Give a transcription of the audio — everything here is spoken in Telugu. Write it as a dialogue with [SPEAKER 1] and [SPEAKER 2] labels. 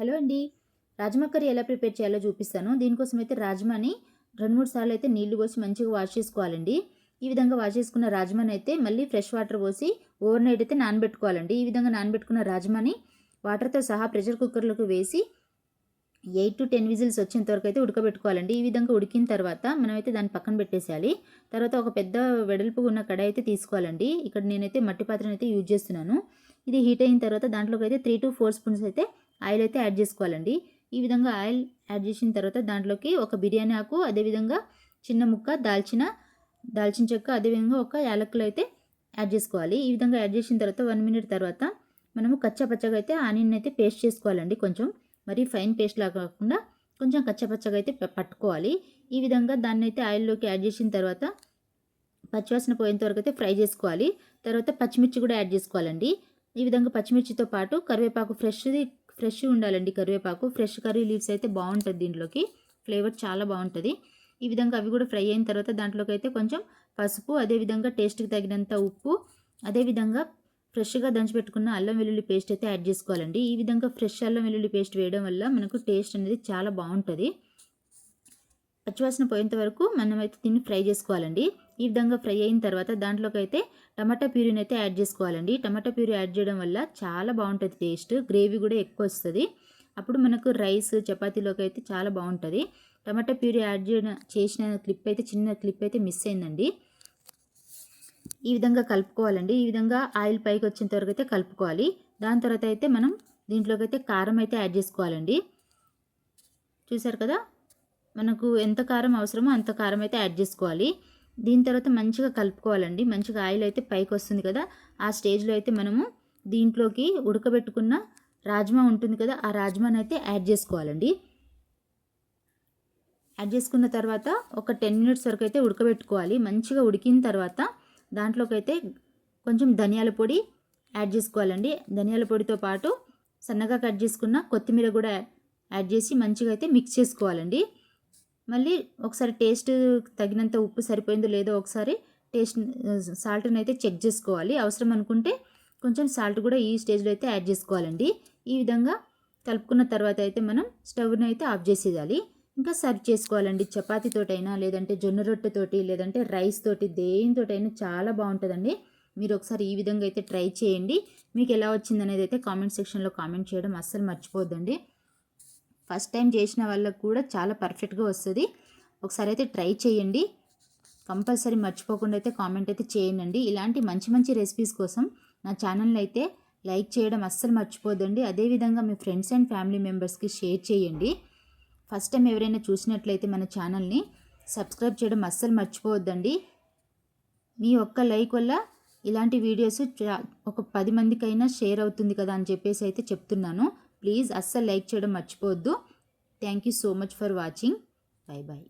[SPEAKER 1] హలో అండి. రాజ్మా కర్రీ ఎలా ప్రిపేర్ చేయాలో చూపిస్తాను. దీనికోసం అయితే రాజ్మాని రెండు మూడు సార్లు అయితే నీళ్ళు పోసి మంచిగా వాష్ చేసుకోవాలండి. ఈ విధంగా వాష్ చేసుకున్న రాజ్మాని అయితే మళ్ళీ ఫ్రెష్ వాటర్ పోసి ఓవర్ నైట్ అయితే నానబెట్టుకోవాలండి. ఈ విధంగా నానబెట్టుకున్న రాజ్మాని వాటర్తో సహా ప్రెషర్ కుక్కర్లోకి వేసి ఎయిట్ టు టెన్ విజిల్స్ వచ్చేంత వరకు అయితే ఉడకబెట్టుకోవాలండి. ఈ విధంగా ఉడికిన తర్వాత మనమైతే దాన్ని పక్కన పెట్టేసేయాలి. తర్వాత ఒక పెద్ద వెడల్పు ఉన్న కడాయి అయితే తీసుకోవాలండి. ఇక్కడ నేనైతే మట్టి పాత్రను అయితే యూజ్ చేస్తున్నాను. ఇది హీట్ అయిన తర్వాత దాంట్లోకి అయితే త్రీ టు ఫోర్ స్పూన్స్ అయితే ఆయిల్ అయితే యాడ్ చేసుకోవాలండి. ఈ విధంగా ఆయిల్ యాడ్ చేసిన తర్వాత దాంట్లోకి ఒక బిర్యానీ ఆకు అదేవిధంగా చిన్న ముక్క దాల్చిన దాల్చిన చెక్క అదేవిధంగా ఒక యాలకులు అయితే యాడ్ చేసుకోవాలి. ఈ విధంగా యాడ్ చేసిన తర్వాత వన్ మినిట్ తర్వాత మనము కచ్చాపచ్చగా అయితే ఆనియన్ అయితే పేస్ట్ చేసుకోవాలండి కొంచెం. మరి ఫైన్ పేస్ట్ లాగా కాకుండా కొంచెం కచ్చపచ్చగా అయితే పట్టుకోవాలి. ఈ విధంగా దాన్ని అయితే ఆయిల్లోకి యాడ్ చేసిన తర్వాత పచ్చివాసన పోయేంత వరకు అయితే ఫ్రై చేసుకోవాలి. తర్వాత పచ్చిమిర్చి కూడా యాడ్ చేసుకోవాలండి. ఈ విధంగా పచ్చిమిర్చితో పాటు కరివేపాకు ఫ్రెష్ది ఫ్రెష్ ఉండాలండి కరివేపాకు. ఫ్రెష్ కర్రీ లీవ్స్ అయితే బాగుంటుంది దీంట్లోకి. ఫ్లేవర్ చాలా బాగుంటుంది. ఈ విధంగా అవి కూడా ఫ్రై అయిన తర్వాత దాంట్లోకి అయితే కొంచెం పసుపు అదేవిధంగా టేస్ట్కి తగినంత ఉప్పు అదేవిధంగా ఫ్రెష్గా దంచిపెట్టుకున్న అల్లం వెల్లుల్లి పేస్ట్ అయితే యాడ్ చేసుకోవాలండి. ఈ విధంగా ఫ్రెష్ అల్లం వెల్లుల్లి పేస్ట్ వేయడం వల్ల మనకు టేస్ట్ అనేది చాలా బాగుంటుంది. పచ్చివాసన పోయేంత వరకు మనమైతే దీన్ని ఫ్రై చేసుకోవాలండి. ఈ విధంగా ఫ్రై అయిన తర్వాత దాంట్లోకి అయితే టమాటా ప్యూరీని అయితే యాడ్ చేసుకోవాలండి. టమాటా ప్యూరీ యాడ్ చేయడం వల్ల చాలా బాగుంటుంది టేస్ట్. గ్రేవీ కూడా ఎక్కువ వస్తుంది. అప్పుడు మనకు రైస్ చపాతీలోకి అయితే చాలా బాగుంటుంది. టమాటా ప్యూరీ యాడ్ చేయడం చేసిన క్లిప్ అయితే చిన్న క్లిప్ అయితే మిస్ అయిందండి. ఈ విధంగా కలుపుకోవాలండి. ఈ విధంగా ఆయిల్ పైకి వచ్చేంత వరకు అయితే కలుపుకోవాలి. దాని తర్వాత అయితే మనం దీంట్లోకి అయితే కారం అయితే యాడ్ చేసుకోవాలండి. చూసారు కదా? మనకు ఎంత కారం అవసరమో అంత కారం అయితే యాడ్ చేసుకోవాలి. దీని తర్వాత మంచిగా కలుపుకోవాలండి. మంచిగా ఆయిల్ అయితే పైకి వస్తుంది కదా. ఆ స్టేజ్లో అయితే మనము దీంట్లోకి ఉడకబెట్టుకున్న రాజ్మా ఉంటుంది కదా ఆ రాజ్మాని అయితే యాడ్ చేసుకోవాలండి. యాడ్ చేసుకున్న తర్వాత ఒక టెన్ మినిట్స్ వరకు అయితే ఉడకబెట్టుకోవాలి. మంచిగా ఉడికిన తర్వాత దాంట్లోకి అయితే కొంచెం ధనియాల పొడి యాడ్ చేసుకోవాలండి. ధనియాల పొడితో పాటు సన్నగా కట్ చేసుకున్న కొత్తిమీర కూడా యాడ్ చేసి మంచిగా అయితే మిక్స్ చేసుకోవాలండి. మళ్ళీ ఒకసారి టేస్ట్ తగినంత ఉప్పు సరిపోయిందో లేదో ఒకసారి టేస్ట్ సాల్ట్ని అయితే చెక్ చేసుకోవాలి. అవసరం అనుకుంటే కొంచెం సాల్ట్ కూడా ఈ స్టేజ్లో అయితే యాడ్ చేసుకోవాలండి. ఈ విధంగా కలుపుకున్న తర్వాత అయితే మనం స్టవ్ని అయితే ఆఫ్ చేసేయాలి. ఇంకా సర్వ్ చేసుకోవాలండి. చపాతీతోటైనా లేదంటే జొన్న రొట్టెతోటి లేదంటే రైస్ తోటి దేనితోటైనా చాలా బాగుంటుందండి. మీరు ఒకసారి ఈ విధంగా అయితే ట్రై చేయండి. మీకు ఎలా వచ్చిందనేది అయితే కామెంట్ సెక్షన్లో కామెంట్ చేయడం అస్సలు మర్చిపోద్దండి ఫస్ట్ టైం చేసిన వాళ్ళకు కూడా చాలా పర్ఫెక్ట్గా వస్తుంది. ఒకసారి అయితే ట్రై చేయండి. కంపల్సరీ మర్చిపోకుండా అయితే కామెంట్ అయితే చేయండి. ఇలాంటి మంచి మంచి రెసిపీస్ కోసం నా ఛానల్ అయితే లైక్ చేయడం అస్సలు మర్చిపోద్దండి. అదేవిధంగా మీ ఫ్రెండ్స్ అండ్ ఫ్యామిలీ మెంబర్స్కి షేర్ చేయండి. ఫస్ట్ టైం ఎవరైనా చూసినట్లయితే మన ఛానల్ని సబ్స్క్రైబ్ చేయడం అస్సలు మర్చిపోవద్దండి. మీ ఒక్క లైక్ వల్ల ఇలాంటి వీడియోస్ ఒక పది మందికైనా షేర్ అవుతుంది కదా అని చెప్పేసి అయితే చెప్తున్నాను. ప్లీజ్ అస్సలు లైక్ చేయడం మర్చిపోవద్దు. Thank you so much for watching bye bye